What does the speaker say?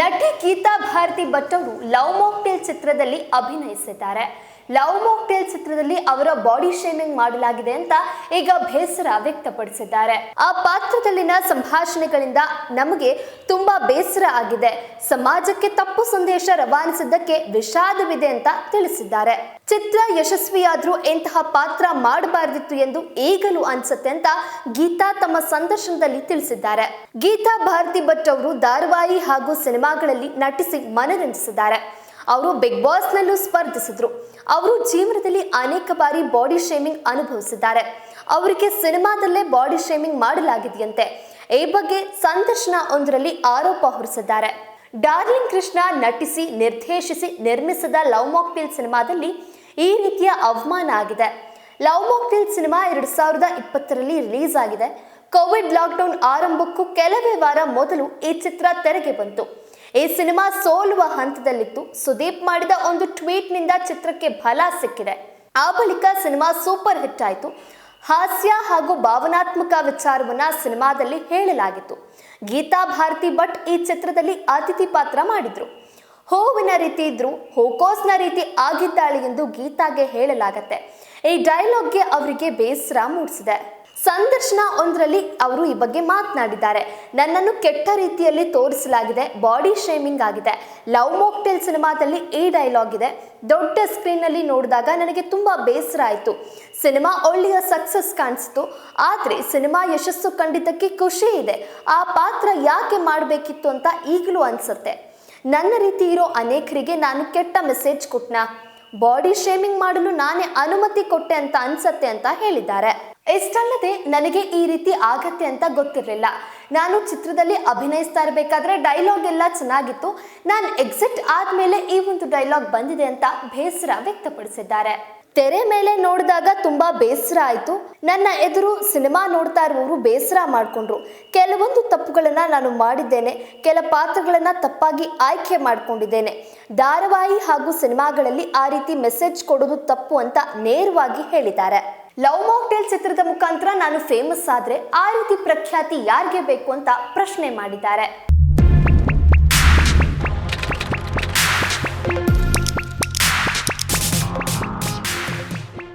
ನಟಿ ಗೀತಾ ಭಾರತಿ ಭಟ್ ಅವರು ಲವ್ ಮೋಕ್ಟೇಲ್ ಚಿತ್ರದಲ್ಲಿ ಅಭಿನಯಿಸಿದ್ದಾರೆ. ಲವ್ ಮೋಕ್ಟೇಲ್ ಚಿತ್ರದಲ್ಲಿ ಅವರ ಬಾಡಿ ಶೇಮಿಂಗ್ ಮಾಡಲಾಗಿದೆ ಅಂತ ಈಗ ಬೇಸರ ವ್ಯಕ್ತಪಡಿಸಿದ್ದಾರೆ. ಆ ಪಾತ್ರದಲ್ಲಿನ ಸಂಭಾಷಣೆಗಳಿಂದ ನಮಗೆ ತುಂಬಾ ಬೇಸರ ಆಗಿದೆ. ಸಮಾಜಕ್ಕೆ ತಪ್ಪು ಸಂದೇಶ ರವಾನಿಸಿದ್ದಕ್ಕೆ ವಿಷಾದವಿದೆ ಅಂತ ತಿಳಿಸಿದ್ದಾರೆ. ಚಿತ್ರ ಯಶಸ್ವಿಯಾದ್ರೂ ಇಂತಹ ಪಾತ್ರ ಮಾಡಬಾರ್ದಿತ್ತು ಎಂದು ಈಗಲೂ ಅನ್ಸುತ್ತೆ ಅಂತ ಗೀತಾ ತಮ್ಮ ಸಂದರ್ಶನದಲ್ಲಿ ತಿಳಿಸಿದ್ದಾರೆ. ಗೀತಾ ಭಾರತಿ ಭಟ್ ಅವರು ಧಾರಾವಾಹಿ ಹಾಗೂ ಸಿನಿಮಾಗಳಲ್ಲಿ ನಟಿಸಿ ಮನರಂಜಿಸಿದ್ದಾರೆ. ಅವರು ಬಿಗ್ ಬಾಸ್ನಲ್ಲೂ ಸ್ಪರ್ಧಿಸಿದ್ರು. ಅವರು ಜೀವನದಲ್ಲಿ ಅನೇಕ ಬಾರಿ ಬಾಡಿ ಶೇಮಿಂಗ್ ಅನುಭವಿಸಿದ್ದಾರೆ. ಅವರಿಗೆ ಸಿನಿಮಾದಲ್ಲೇ ಬಾಡಿ ಶೇಮಿಂಗ್ ಮಾಡಲಾಗಿದೆಯಂತೆ. ಈ ಬಗ್ಗೆ ಸಂದರ್ಶನ ಒಂದರಲ್ಲಿ ಆರೋಪ ಹೊರಿಸಿದ್ದಾರೆ. ಡಾರ್ಲಿಂಗ್ ಕೃಷ್ಣ ನಟಿಸಿ, ನಿರ್ದೇಶಿಸಿ, ನಿರ್ಮಿಸಿದ ಲವ್ ಮಾಕ್ಟೇಲ್ ಸಿನಿಮಾದಲ್ಲಿ ಈ ರೀತಿಯ ಅವಮಾನ ಆಗಿದೆ. ಲವ್ ಮಾಕ್ಟೇಲ್ ಸಿನಿಮಾ ಎರಡು ಸಾವಿರದ ಇಪ್ಪತ್ತರಲ್ಲಿ ರಿಲೀಸ್ ಆಗಿದೆ. ಕೋವಿಡ್ ಲಾಕ್ಡೌನ್ ಆರಂಭಕ್ಕೂ ಕೆಲವೇ ವಾರ ಮೊದಲು ಈ ಚಿತ್ರ ತೆರೆಗೆ ಬಂತು. ಈ ಸಿನಿಮಾ ಸೋಲುವ ಹಂತದಲ್ಲಿತ್ತು. ಸುದೀಪ್ ಮಾಡಿದ ಒಂದು ಟ್ವೀಟ್ನಿಂದ ಚಿತ್ರಕ್ಕೆ ಬಲ ಸಿಕ್ಕಿದೆ. ಆ ಬಳಿಕ ಸಿನಿಮಾ ಸೂಪರ್ ಹಿಟ್ ಆಯಿತು. ಹಾಸ್ಯ ಹಾಗೂ ಭಾವನಾತ್ಮಕ ವಿಚಾರವನ್ನ ಸಿನಿಮಾದಲ್ಲಿ ಹೇಳಲಾಗಿತ್ತು. ಗೀತಾ ಭಾರತಿ ಭಟ್ ಈ ಚಿತ್ರದಲ್ಲಿ ಅತಿಥಿ ಪಾತ್ರ ಮಾಡಿದ್ರು. ಹೂವಿನ ರೀತಿ ಇದ್ರು, ಹೂಕೋಸ್ನ ರೀತಿ ಆಗಿದ್ದಾಳೆ ಎಂದು ಗೀತಾಗೆ ಹೇಳಲಾಗತ್ತೆ. ಈ ಡೈಲಾಗ್ಗೆ ಅವರಿಗೆ ಬೇಸರ ಮೂಡಿಸಿದೆ. ಸಂದರ್ಶನ ಒಂದರಲ್ಲಿ ಅವರು ಈ ಬಗ್ಗೆ ಮಾತನಾಡಿದ್ದಾರೆ. ನನ್ನನ್ನು ಕೆಟ್ಟ ರೀತಿಯಲ್ಲಿ ತೋರಿಸಲಾಗಿದೆ, ಬಾಡಿ ಶೇಮಿಂಗ್ ಆಗಿದೆ. ಲವ್ ಮೋಕ್ಟೇಲ್ ಸಿನಿಮಾದಲ್ಲಿ ಈ ಡೈಲಾಗ್ ಇದೆ. ದೊಡ್ಡ ಸ್ಕ್ರೀನ್ನಲ್ಲಿ ನೋಡಿದಾಗ ನನಗೆ ತುಂಬ ಬೇಸರ ಆಯಿತು. ಸಿನಿಮಾ ಒಳ್ಳೆಯ ಸಕ್ಸಸ್ ಕಾಣಿಸ್ತು. ಆದರೆ ಸಿನಿಮಾ ಯಶಸ್ಸು ಕಂಡಿದ್ದಕ್ಕೆ ಖುಷಿ ಇದೆ. ಆ ಪಾತ್ರ ಯಾಕೆ ಮಾಡಬೇಕಿತ್ತು ಅಂತ ಈಗಲೂ ಅನಿಸುತ್ತೆ. ನನ್ನ ರೀತಿ ಇರೋ ಅನೇಕರಿಗೆ ನಾನು ಕೆಟ್ಟ ಮೆಸೇಜ್ ಕೊಟ್ನಾ? ಬಾಡಿ ಶೇಮಿಂಗ್ ಮಾಡಲು ನಾನೇ ಅನುಮತಿ ಕೊಟ್ಟೆ ಅಂತ ಅನ್ಸತ್ತೆ ಅಂತ ಹೇಳಿದ್ದಾರೆ. ಇಷ್ಟಲ್ಲದೆ ನನಗೆ ಈ ರೀತಿ ಆಗತ್ತೆ ಅಂತ ಗೊತ್ತಿರಲಿಲ್ಲ. ನಾನು ಚಿತ್ರದಲ್ಲಿ ಅಭಿನಯಿಸ್ತಾ ಇರಬೇಕಾದ್ರೆ ಡೈಲಾಗ್ ಎಲ್ಲ ಚೆನ್ನಾಗಿತ್ತು. ನಾನು ಎಕ್ಸಿಟ್ ಆದ್ಮೇಲೆ ಈ ಒಂದು ಡೈಲಾಗ್ ಬಂದಿದೆ ಅಂತ ಬೇಸರ ವ್ಯಕ್ತಪಡಿಸಿದ್ದಾರೆ. ತೆರೆ ಮೇಲೆ ನೋಡಿದಾಗ ತುಂಬಾ ಬೇಸರ ಆಯಿತು. ನನ್ನ ಎದುರು ಸಿನಿಮಾ ನೋಡ್ತಾ ಇರುವವರು ಬೇಸರ ಮಾಡಿಕೊಂಡ್ರು. ಕೆಲವೊಂದು ತಪ್ಪುಗಳನ್ನ ನಾನು ಮಾಡಿದ್ದೇನೆ. ಕೆಲ ಪಾತ್ರಗಳನ್ನ ತಪ್ಪಾಗಿ ಆಯ್ಕೆ ಮಾಡಿಕೊಂಡಿದ್ದೇನೆ. ಧಾರಾವಾಹಿ ಹಾಗೂ ಸಿನಿಮಾಗಳಲ್ಲಿ ಆ ರೀತಿ ಮೆಸೇಜ್ ಕೊಡೋದು ತಪ್ಪು ಅಂತ ನೇರವಾಗಿ ಹೇಳಿದ್ದಾರೆ. ಲವ್ ಮಾಕ್ಟೇಲ್ ಚಿತ್ರದ ಮುಖಾಂತರ ನಾನು ಫೇಮಸ್ ಆದ್ರೆ ಆ ರೀತಿ ಪ್ರಖ್ಯಾತಿ ಯಾರಿಗೆ ಬೇಕು ಅಂತ ಪ್ರಶ್ನೆ ಮಾಡಿದ್ದಾರೆ.